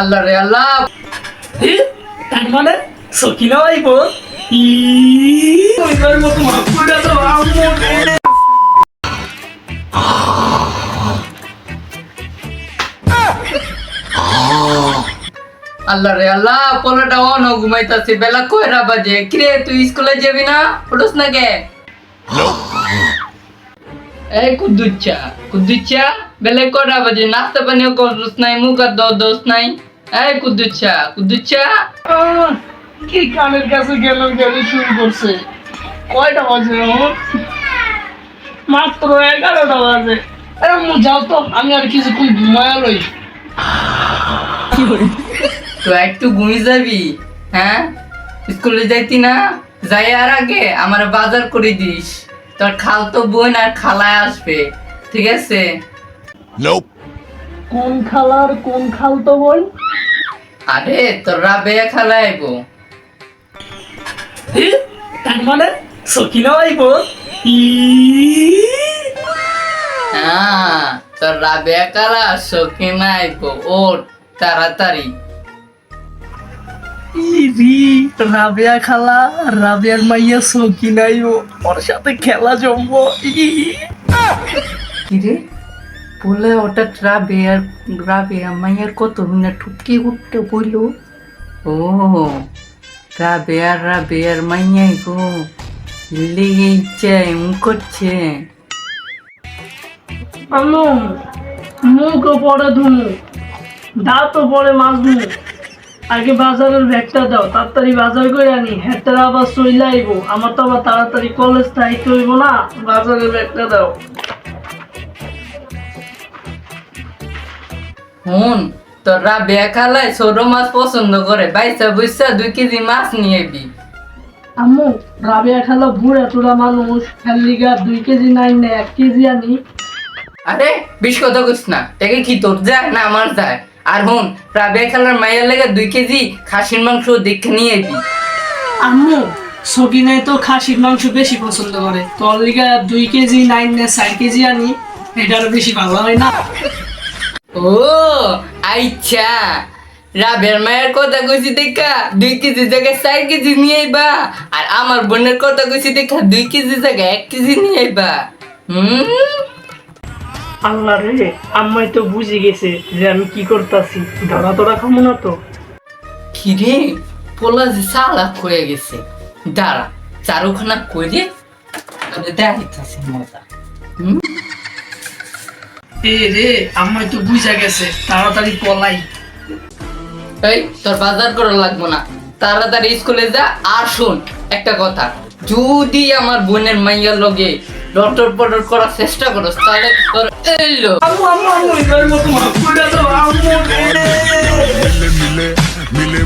আল্লাহ রে আল্লাহ। তার মানে সকিনা আইব। আল্লাহ রে আল্লাহ পোলাটা অন ঘুমাইতাছে বেলা কয়রা বাজে? কিরে তুই স্কুলে যাবি না? উঠোস না কে? এই কুদ্দুচ্চা কুদ্দুচ্চা। বেলা কয়রা বাজে নাস্তা পানিও করস নাই মুখ আর দো দোস নাই। এই কুদ্দুচ্চা আহ, কি কানের কাছে গেল গেল শুরু করছে? কয়টা বাজে এখন মাত্র এগারোটা বাজে। আরে যাও তো আমি আর কিছুক্ষণ ঘুমায়া লই। তো একটু ঘুমিয়ে যাবি হ্যাঁ? স্কুলে যাইতি না? যাই আর আগে আমার বাজার করে দিস। তোর খালতো বোন আর খালায় আসবে ঠিক আছে? Nope. কোন খালার কোন খাল তো বল? আরে তোর রাবেয়া খালা আইবো তার মানে সকিনা আইব? হ্যাঁ তোর রাবেয়া খালা সকিনা আইবো। ও তাড়াতাড়ি। ইরি রাবিয়া খালা রাবিয়ার মাইয়া সকিনাই ওর সাথে খেলা জমবো। ই কিরে বলে ওটা রাবেয়ার রাবেয়া মাইয়ার কত মিনিট ঠুকি উঠতে বইলো? ও রাবেয়ার রাবেয়ার মাইয়াই গো লেগে ইচ্ছে করছে। আম্মু মুখ পরে ধুমু দাঁতও পরে মাছ ধুমু আগে বাজারের ব্যাগটা দাও, তাড়াতাড়ি বাজার করে আনি। হেঁটার আবার চলে আইব আমার তো আবার তাড়াতাড়ি কলেজ থাইতে হইব না, বাজারের ব্যাগটা দাও। হুন তোর রাবেয়া খালায় ছোট মাছ পছন্দ করে বাইসা বুইসা দুই কেজি মাছ নিয়ে বি আম্মু রাবিয়া খালা বুড়া টুরা মানুষ ফ্যামিলিগা দুই কেজি নাই না এক কেজি আনি। আরে বিশ কথা কইস না একে কি তোর যায় না আমার যায়? আর হুন রাবেয়া খালার মাইয়ার লেগে দুই কেজি খাসির মাংস দেখে নিয়ে বি আম্মু সকিনাই তো খাসির মাংস বেশি পছন্দ করে। তোর লিগা দুই কেজি নাইন না চার কেজি আনি এটা আরও বেশি ভালো হয় না। ও আচ্ছা রাবের মায়ের কথা কইছি দেখা দুই কেজি জায়গায় চার কেজি নিয়ে আইবা। আর আমার বোনের কথা কইছি দেখা দুই কেজি জায়গায় এক কেজি নিয়ে আইবা। হুম? আল্লাহ রে আম্মাই তো বুঝে গেছে যে আমি কি করতেছি। ধরা তোরা খামো না তো। কিরে পোলা যে চালাক হয়ে গেছে। দাঁড়া চারুখানা করে তবে দেখাইতেছে মজা। হুম? এ রে আম্মাই তো বুঝে গেছে তাড়াতাড়ি পলাই। এই তোর বাজার করা লাগবো না। তাড়াতাড়ি স্কুলে যা আর শোন একটা কথা। যদি আমার বোনের মাইয়ার লগে লটর পটর করার চেষ্টা করস তাহলে তোর এই লো। আম্মু আম্মু আম্মু এবার মতো মাফ করে দাও আম্মু। রে Mille, mille.